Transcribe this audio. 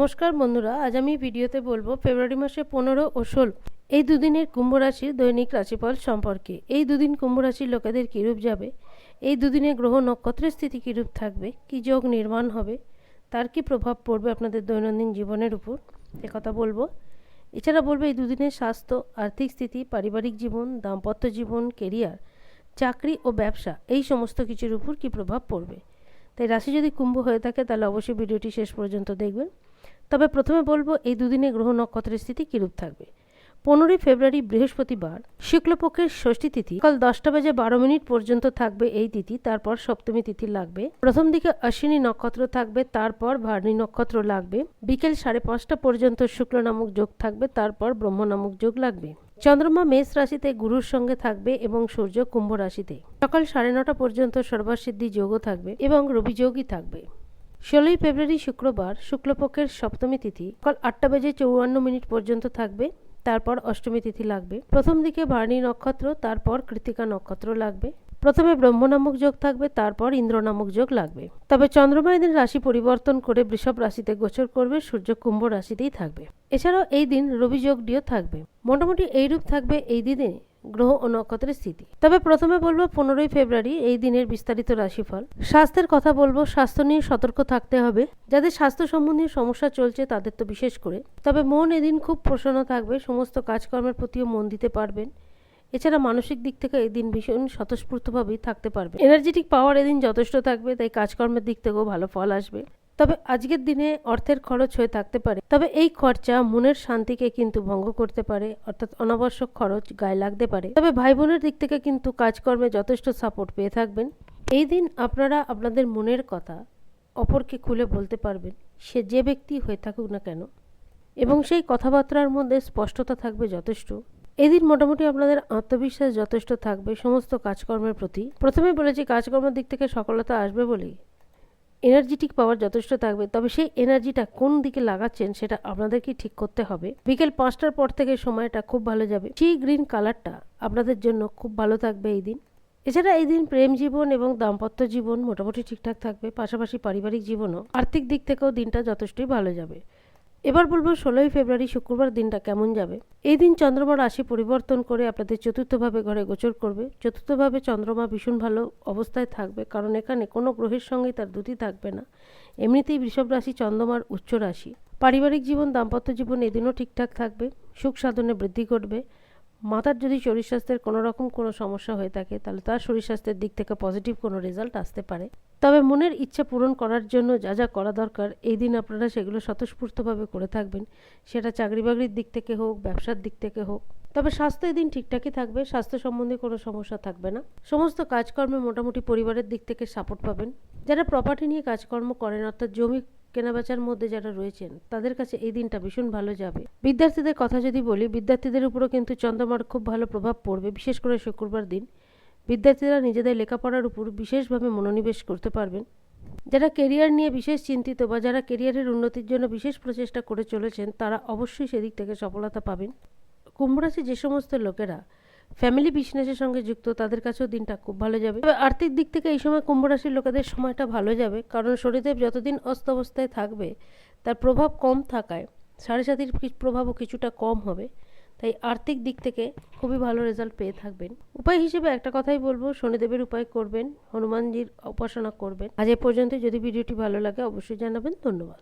নমস্কার বন্ধুরা, আজ আমি ভিডিওতে বলব ফেব্রুয়ারি মাসে পনেরো ও ষোলো। এই দুদিনের কুম্ভ রাশির দৈনিক রাশিফল সম্পর্কে। এই দুদিন কুম্ভ রাশির লোকেদের কীরূপ যাবে? এই দুদিনে গ্রহ নক্ষত্রের স্থিতি কীরূপ থাকবে? কী যোগ নির্মাণ হবে? তার কি প্রভাব পড়বে আপনাদের দৈনন্দিন জীবনের উপর? কথা বলব। এছাড়া বলব, এই দুদিনের স্বাস্থ্য, আর্থিক স্থিতি, পারিবারিক জীবন, দাম্পত্য জীবন কেরিয়ার চাকরি ও ব্যবসা, এই সমস্ত কিছুর উপর কী প্রভাব পড়বে? তাই রাশি যদি কুম্ভ হয়ে থাকে, তাহলে অবশ্যই ভিডিওটি শেষ পর্যন্ত দেখবেন। তবে প্রথমে বলব এই দুদিনে গ্রহ নক্ষত্রের স্থিতি কীরূপ থাকবে? পনেরোই ফেব্রুয়ারি বৃহস্পতিবার শুক্লপক্ষের ষষ্ঠী তিথি, সকাল দশটা বাজে বারো মিনিট পর্যন্ত থাকবে এই তিথি, তারপর সপ্তমী তিথি লাগবে। প্রথম দিকে অশ্বিনী নক্ষত্র থাকবে, তারপর ভার্ণী নক্ষত্র লাগবে। বিকেল সাড়ে পাঁচটা পর্যন্ত শুক্ল নামক যোগ থাকবে, তারপর ব্রহ্ম নামক যোগ লাগবে। চন্দ্রমা মেষ রাশিতে গুরুর সঙ্গে থাকবে এবং সূর্য কুম্ভ রাশিতে। সকাল সাড়ে নটা পর্যন্ত সর্বাসিদ্ধি যোগও থাকবে এবং রবি যোগই থাকবে। ষোলোই ফেব্রুয়ারি শুক্রবার শুক্লপক্ষের সপ্তমী তিথি। সকাল আটটা বেজে চৌয়ান্ন মিনিট পর্যন্ত থাকবে, তারপর অষ্টমী তিথি লাগবে। প্রথম দিকে ভার্ণী নক্ষত্র, তারপর কৃতিকা নক্ষত্র লাগবে। প্রথমে ব্রহ্ম নামক যোগ থাকবে, তারপর ইন্দ্র নামক যোগ লাগবে। তবে চন্দ্রমা এদিন রাশি পরিবর্তন করে বৃষভ রাশিতে গোচর করবে, সূর্য কুম্ভ রাশিতেই থাকবে। এছাড়াও এই দিন রবি যোগটিও থাকবে। মোটামুটি এইরূপ থাকবে এই দিনে। গ্রহ ও নক্ষত্রের স্থিতি। তবে প্রথমে বলব পনেরোই ফেব্রুয়ারি, এই দিনের বিস্তারিত রাশিফল। স্বাস্থ্যের কথা বলব, স্বাস্থ্য নিয়ে সতর্ক থাকতে হবে। যাদের স্বাস্থ্য সম্বন্ধীয় সমস্যা চলছে তাদের তো বিশেষ করে। তবে মন এদিন খুব প্রসন্ন থাকবে, সমস্ত কাজকর্মের প্রতিও মন দিতে পারবেন। এছাড়া মানসিক দিক থেকে এই দিন ভীষণ স্বতঃস্ফূর্তভাবেই থাকতে পারবে এনার্জেটিক পাওয়ার এদিন যথেষ্ট থাকবে, তাই কাজকর্মের দিক থেকেও ভালো ফল আসবে। তবে আজকের দিনে অর্থের খরচ হয়ে থাকতে পারে। তবে এই খরচা মনের শান্তিকে কিন্তু ভঙ্গ করতে পারে, অর্থাৎ অনাবশ্যক খরচ গায়ে লাগতে পারে। তবে ভাই বোনের দিক থেকে কিন্তু কাজকর্মে যথেষ্ট সাপোর্ট পেয়ে থাকবেন। এই দিন আপনারা আপনাদের মনের কথা অপরকে খুলে বলতে পারবেন, সে যে ব্যক্তি হয়ে থাকুক না কেন। এবং সেই কথাবার্তার মধ্যে স্পষ্টতা থাকবে যথেষ্ট। এদিন মোটামুটি আপনাদের আত্মবিশ্বাস যথেষ্ট থাকবে সমস্ত কাজকর্মের প্রতি। প্রথমে বলেছি কাজকর্মের দিক থেকে সফলতা আসবে বলেই। এনার্জেটিক পাওয়ার যথেষ্ট থাকবে, তবে সেই এনার্জিটা কোন দিকে লাগাচ্ছেন সেটা আপনাদেরকে ঠিক করতে হবে। বিকেল পাঁচটার পর থেকে সময়টা খুব ভালো যাবে। সেই গ্রিন কালারটা আপনাদের জন্য খুব ভালো থাকবে এই দিন। এছাড়া এই দিন প্রেম জীবন এবং দাম্পত্য জীবন মোটামুটি ঠিকঠাক থাকবে, পাশাপাশি পারিবারিক জীবনও আর্থিক দিক থেকেও দিনটা যথেষ্টই ভালো যাবে। এবার বলব ষোলোই ফেব্রুয়ারি শুক্রবার দিনটা কেমন যাবে? এই দিন চন্দ্রমা রাশি পরিবর্তন করে আপনাদের চতুর্থভাবে ঘরে গোচর করবে। চতুর্থভাবে চন্দ্রমা ভীষণ ভালো অবস্থায় থাকবে কারণ এখানে কোনো গ্রহের সঙ্গেই তার দুটি থাকবে না। এমনিতেই বৃষভ রাশি চন্দ্রমার উচ্চ রাশি। পারিবারিক জীবন, দাম্পত্য জীবন এদিনও ঠিকঠাক থাকবে। সুখ সাধনে বৃদ্ধি ঘটবে। মাতার যদি শরীর স্বাস্থ্যের কোনো রকম কোনো সমস্যা হয়ে থাকে, তাহলে তার শরীর স্বাস্থ্যের দিক থেকে পজিটিভ কোনো রেজাল্ট আসতে পারে। তবে মনের ইচ্ছা পূরণ করার জন্য যা যা করা দরকার, এই দিন আপনারা সেগুলো স্বতঃস্ফূর্তভাবে করে থাকবেন। সেটা চাকরি বাকরির দিক থেকে হোক, ব্যবসার দিক থেকে হোক। তবে স্বাস্থ্য এদিন ঠিকঠাকই থাকবে, স্বাস্থ্য সম্বন্ধে কোনো সমস্যা থাকবে না। সমস্ত কাজকর্মে মোটামুটি পরিবারের দিক থেকে সাপোর্ট পাবেন। যারা প্রপার্টি নিয়ে কাজকর্ম করেন, অর্থাৎ জমি কেনাবেচার মধ্যে যারা রয়েছেন, তাদের কাছে এই দিনটা ভীষণ ভালো যাবে। বিদ্যার্থীদের কথা যদি বলি, বিদ্যার্থীদের উপরও কিন্তু চন্দ্রমার খুব ভালো প্রভাব পড়বে, বিশেষ করে শুক্রবার দিন। বিদ্যার্থীরা নিজেদের লেখাপড়ার উপর বিশেষভাবে মনোনিবেশ করতে পারবেন। যারা কেরিয়ার নিয়ে বিশেষ চিন্তিত বা যারা কেরিয়ারের উন্নতির জন্য বিশেষ প্রচেষ্টা করে চলেছেন, তারা অবশ্যই সেদিক থেকে সফলতা পাবেন। কুম্ভরাশি যে সমস্ত লোকেরা ফ্যামিলি বিজনেসের সঙ্গে যুক্ত, তাদের কাছেও দিনটা খুব ভালো যাবে। তবে আর্থিক দিক থেকে এই সময় কুম্ভ রাশির লোকেদের সময়টা ভালো যাবে, কারণ শনিদেব যতদিন অস্ত অবস্থায় থাকবে, তার প্রভাব কম থাকায় সাড়ে সাতির প্রভাবও কিছুটা কম হবে। তাই আর্থিক দিক থেকে খুবই ভালো রেজাল্ট পেয়ে থাকবেন। উপায় হিসেবে একটা কথাই বলব, শনিদেবের উপায় করবেন, হনুমানজির উপাসনা করবেন। আজ এ পর্যন্ত যদি ভিডিওটি ভালো লাগে, অবশ্যই জানাবেন। ধন্যবাদ।